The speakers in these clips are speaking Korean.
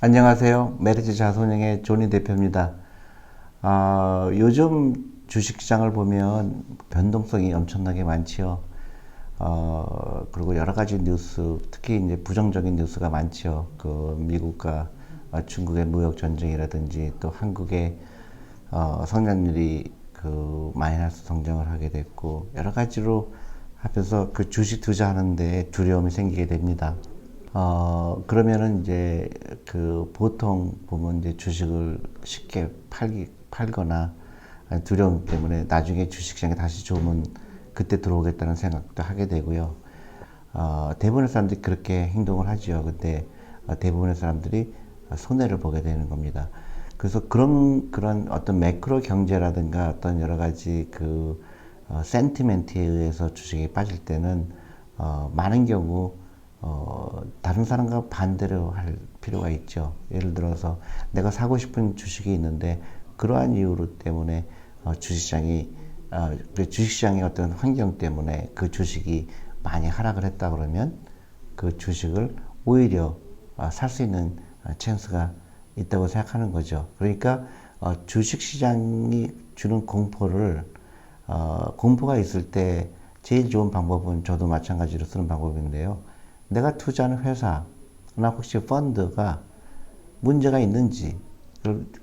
안녕하세요. 메리츠 자손행의 조니 대표입니다. 아, 요즘 주식시장을 보면 변동성이 엄청나게 많지요. 어, 그리고 여러 가지 뉴스, 특히 이제 부정적인 뉴스가 많지요. 그 미국과 어, 중국의 무역 전쟁이라든지 또 한국의 어, 성장률이 그 마이너스 성장을 하게 됐고 여러 가지로 하면서 그 주식 투자하는데 두려움이 생기게 됩니다. 어, 그러면은 이제 그 보통 보면 이제 주식을 쉽게 팔기, 팔거나 두려움 때문에 나중에 주식시장에 다시 좋으면 그때 들어오겠다는 생각도 하게 되고요. 어, 대부분의 사람들이 그렇게 행동을 하지요. 근데 어, 대부분의 사람들이 손해를 보게 되는 겁니다. 그래서 그런, 그런 어떤 매크로 경제라든가 어떤 여러 가지 그, 어, 센티멘트에 의해서 주식이 빠질 때는, 어, 많은 경우, 어, 다른 사람과 반대로 할 필요가 있죠. 예를 들어서 내가 사고 싶은 주식이 있는데 그러한 이유 때문에 어, 주식시장이 어, 그 주식시장의 어떤 환경 때문에 그 주식이 많이 하락을 했다 그러면 그 주식을 오히려 어, 살수 있는 어, 찬스가 있다고 생각하는 거죠. 그러니까 어, 주식시장이 주는 공포를 어, 공포가 있을 때 제일 좋은 방법은 저도 마찬가지로 쓰는 방법인데요. 내가 투자하는 회사나 혹시 펀드가 문제가 있는지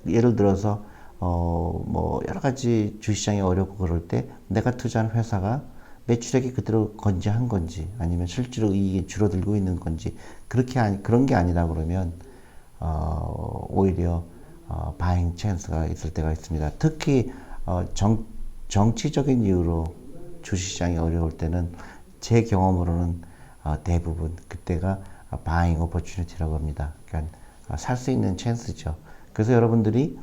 예를 들어서 어 뭐 여러 가지 주시장이 어렵고 그럴 때 내가 투자한 회사가 매출액이 그대로 건재한 건지 아니면 실제로 이익이 줄어들고 있는 건지 그렇게 아니 그런 게 아니다 그러면 어 오히려 어 바잉 찬스가 있을 때가 있습니다. 특히 어 정 정치적인 이유로 주시장이 어려울 때는 제 경험으로는 어, 대부분 그때가 바잉 오퍼튜니티라고 합니다. 그러니까 살 수 있는 찬스죠. 그래서 여러분들이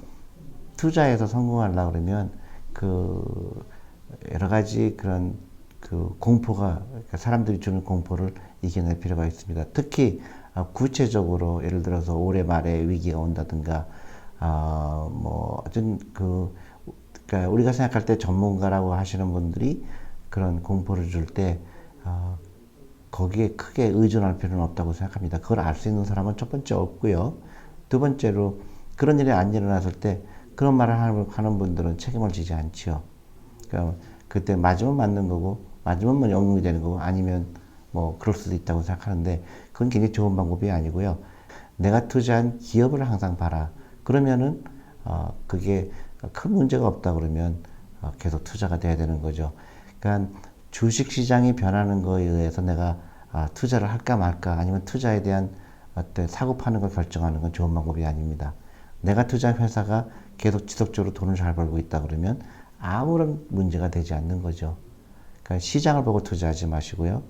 투자해서 성공하려 그러면 그 여러 가지 그런 그 공포가 그러니까 사람들이 주는 공포를 이겨낼 필요가 있습니다. 특히 어, 구체적으로 예를 들어서 올해 말에 위기가 온다든가 아뭐 어떤 그 그러니까 우리가 생각할 때 전문가라고 하시는 분들이 그런 공포를 줄때 어, 거기에 크게 의존할 필요는 없다고 생각합니다. 그걸 알 수 있는 사람은 첫 번째 없고요. 두 번째로 그런 일이 안 일어났을 때 그런 말을 하는 분들은 책임을 지지 않지요. 그러니까 그때 맞으면 맞는 거고 맞으면 뭐 영웅이 되는 거고 아니면 뭐 그럴 수도 있다고 생각하는데 그건 굉장히 좋은 방법이 아니고요. 내가 투자한 기업을 항상 봐라. 그러면은 어 그게 큰 문제가 없다 그러면 어 계속 투자가 돼야 되는 거죠. 그러니까 주식 시장이 변하는 거에 의해서 내가 아, 투자를 할까 말까 아니면 투자에 대한 어떤 사고 파는 걸 결정하는 건 좋은 방법이 아닙니다. 내가 투자한 회사가 계속 지속적으로 돈을 잘 벌고 있다 그러면 아무런 문제가 되지 않는 거죠. 그러니까 시장을 보고 투자하지 마시고요.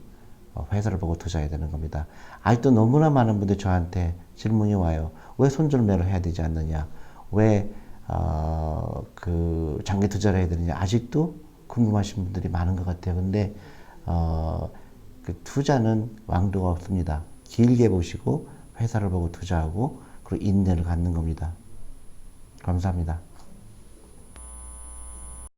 어, 회사를 보고 투자해야 되는 겁니다. 아직도 너무나 많은 분들이 저한테 질문이 와요. 왜 손절매를 해야 되지 않느냐? 왜, 어, 그, 장기 투자를 해야 되느냐? 아직도 궁금하신 분들이 많은 것 같아요. 근데 어, 그 투자는 왕도가 없습니다. 길게 보시고 회사를 보고 투자하고 그리고 인내를 갖는 겁니다. 감사합니다.